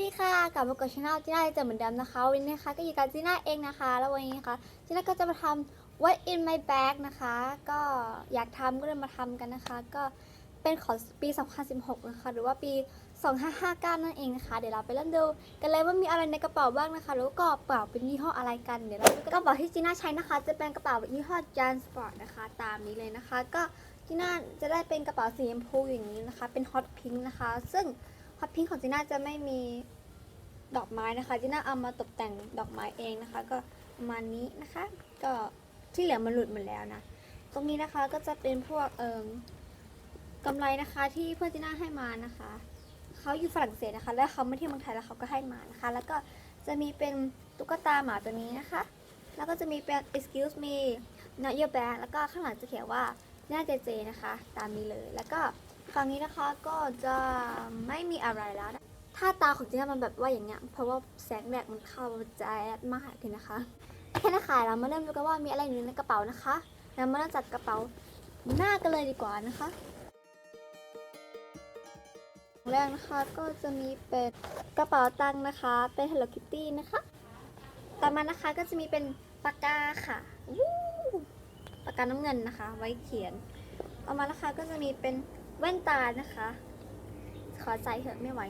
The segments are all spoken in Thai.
สดีค่ะกลับมากับช anel จีน่าเจอเหมือนเดิมนะคะวันนี้นะคะก็อยู่กับจีน่าเองนะคะ แล้ววันนี้นะคะจีน่าก็จะมาทำ what in my bag นะคะ ก็อยากทำก็เลยมาทำกันนะคะ ก็เป็นของปี 2016 นะคะ หรือว่าปี 2559 นั่นเองนะคะ เดี๋ยวเราไปเริ่มดูกันเลยว่ามีอะไรในกระเป๋าบ้างนะคะ แล้วก็กระเป๋าเป็นยี่ห้ออะไรกันเดี๋ยวเรากระเป๋าที่จีน่าใช้นะคะ จะเป็นกระเป๋ายี่ห้อ Jan Sport นะคะ ตามนี้เลยนะคะ ก็จีน่าจะได้เป็นกระเป๋าสีชมพูอย่างนี้นะคะ เป็น hot pink นะคะ ซึ่ง ฮอตพิงของจีน่าจะไม่มีดอกไม้นะคะจีน่าเอามาตกแต่งดอกไม้เองนะคะ ก็ประมาณนี้นะคะ ก็ที่เหลือมันหลุดหมดแล้วนะ ตรงนี้นะคะก็จะเป็นพวกเอ่มกำไรนะคะที่เพื่อนจีน่าให้มานะคะเขาอยู่ฝรั่งเศสนะคะ แล้วเขามาที่เมืองไทยแล้วเขาก็ให้มานะคะ แล้วก็จะมีเป็นตุ๊กตาหมาตัวนี้นะคะ แล้วก็จะมีเป็น excuse me not your bag แล้วก็ข้างหลังจะเขียนว่าหน้าเจเจนะคะ ตามนี้เลยแล้วก็ ฝั่งนี้นะคะก็จะไม่มีอะไรแล้วนะถ้าตาของจีน่ามันแบบว่าอย่างเงี้ย เพราะว่าแสงแดดมันเข้ามันจะแอดมากเลยนะคะ แค่นะคะเรามาเริ่มดูกันว่ามีอะไรอยู่ในกระเป๋านะคะเรามาเริ่มจัดกระเป๋าหน้ากันเลยดีกว่านะคะแรกนะคะก็จะมีเป็นกระเป๋าตังค์นะคะ เป็น Hello Kitty นะคะ ต่อมานะคะก็จะมีเป็นปากกาค่ะวู้ปากกาน้ำเงินนะคะ ไว้เขียน ต่อมานะคะก็จะมีเป็น แว่นตานะคะ ขอใส่เถอะไม่ไหว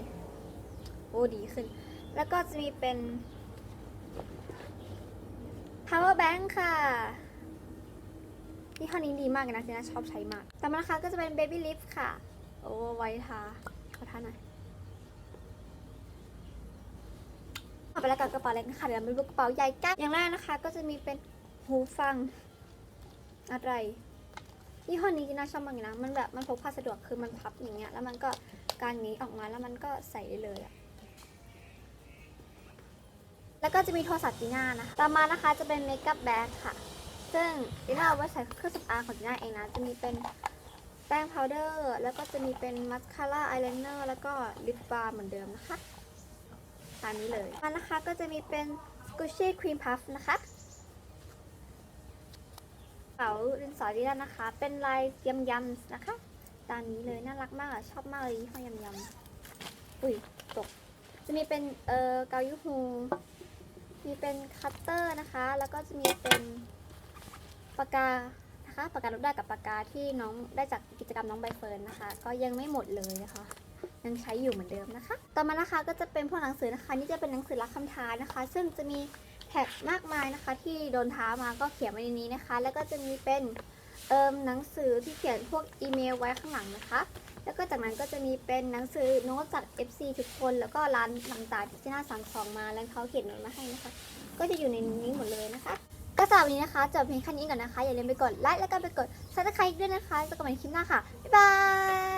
โอ้ดีขึ้น แล้วก็จะมีเป็น power bank ค่ะยี่ห้อนี้ดีมากนะเจน่าชอบใช้มากต่อมานะคะก็จะเป็น baby lift ค่ะ โอ้ไว้ทาขอทาหน่อยเอาไปแล้วกับกระเป๋าเล็กนะคะเดี๋ยวเรามาดูกระเป๋าใหญ่กันอย่างแรกนะคะ ก็จะมีเป็นหูฟัง อะไร ยี่ห้อนี้จีน่าชอบมากเลยนะ มันแบบมันพกพาสะดวกคือมันพับอย่างเงี้ย แล้วมันก็การนี้ออกมาแล้วมันก็ใส่ได้เลยอะแล้วก็จะมีโทรศัพท์จีน่านะคะ ต่อมานะคะจะเป็นเมคอัพแบ็ค่ะ ซึ่งจีน่าเอาไว้ใส่เครื่องสำอางของจีน่าเองนะ จะมีเป็นแป้งพาวเดอร์ แล้วก็จะมีเป็นมัสคาร่าอายไลเนอร์ แล้วก็ลิปบาล์มเหมือนเดิมนะคะ ตามนี้เลยมันนะคะก็จะมีเป็น Gucci Cream Puff นะคะ เป๋าดินสอดีด้านนะคะ เป็นลายยำยำนะคะตามนี้เลยน่ารักมากอะชอบมากเลยยี่ห้อยำยำอุ้ยตก จะมีเป็นเอ่อเกายูฮูมีเป็นคัตเตอร์นะคะ แล้วก็จะมีเป็นปากกานะคะปากกาลบได้กับปากกาที่น้องได้จากกิจกรรมน้องใบเฟิร์นนะคะ ก็ยังไม่หมดเลยนะคะยังใช้อยู่เหมือนเดิมนะคะ ต่อมานะคะก็จะเป็นพวกหนังสือนะคะ นี่จะเป็นหนังสือรักคำท้านะคะ ซึ่งจะมี แท็กมากมายนะคะ ที่โดนท้ามาก็เขียนไว้ในนี้นะคะ แล้วก็จะมีเป็นเอิมหนังสือที่เขียนพวกอีเมลไว้ข้างหลังนะคะ แล้วก็จากนั้นก็จะมีเป็นหนังสือโน้ตจาก FC ทุกคน แล้วก็ร้านต่างๆที่จีน่าสั่งของมาแล้วเขาเขียนโน้ตมาให้นะคะ ก็จะอยู่ในนี้หมดเลยนะคะก็สำหรับวันนี้นะคะจบเพียงแค่นี้ก่อนนะคะ อย่าลืมไปกดไลค์แล้วก็ไปกดซับสไครต์ด้วยนะคะ จะกลับมาในคลิปหน้าค่ะ บ๊ายบาย